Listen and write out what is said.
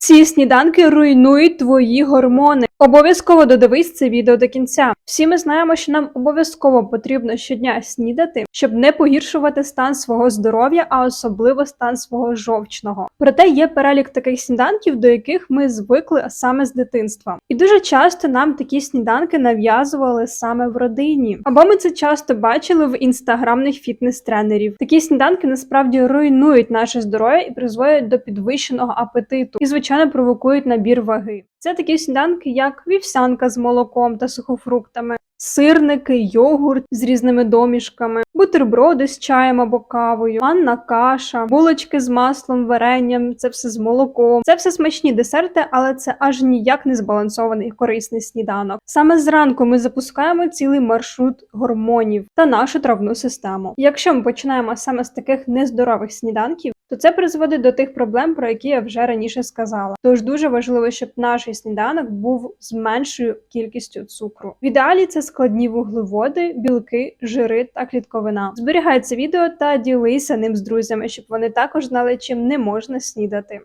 Ці сніданки руйнують твої гормони. Обов'язково додивись це відео до кінця. Всі ми знаємо, що нам обов'язково потрібно щодня снідати, щоб не погіршувати стан свого здоров'я, а особливо стан свого жовчного. Проте є перелік таких сніданків, до яких ми звикли саме з дитинства. І дуже часто нам такі сніданки нав'язували саме в родині. Або ми це часто бачили в інстаграмних фітнес-тренерів. Такі сніданки насправді руйнують наше здоров'я і призводять до підвищеного апетиту і, звичайно, провокують набір ваги. Це такі сніданки, як вівсянка з молоком та сухофруктами, сирники, йогурт з різними домішками, бутерброди з чаєм або кавою, манна каша, булочки з маслом, варенням, це все з молоком. Це все смачні десерти, але це аж ніяк не збалансований корисний сніданок. Саме зранку ми запускаємо цілий маршрут гормонів та нашу травну систему. Якщо ми починаємо саме з таких нездорових сніданків, то це призводить до тих проблем, про які я вже раніше сказала. Тож дуже важливо, щоб наш сніданок був з меншою кількістю цукру. В ідеалі це складні вуглеводи, білки, жири та клітковина. Зберігай це відео та ділися ним з друзями, щоб вони також знали, чим не можна снідати.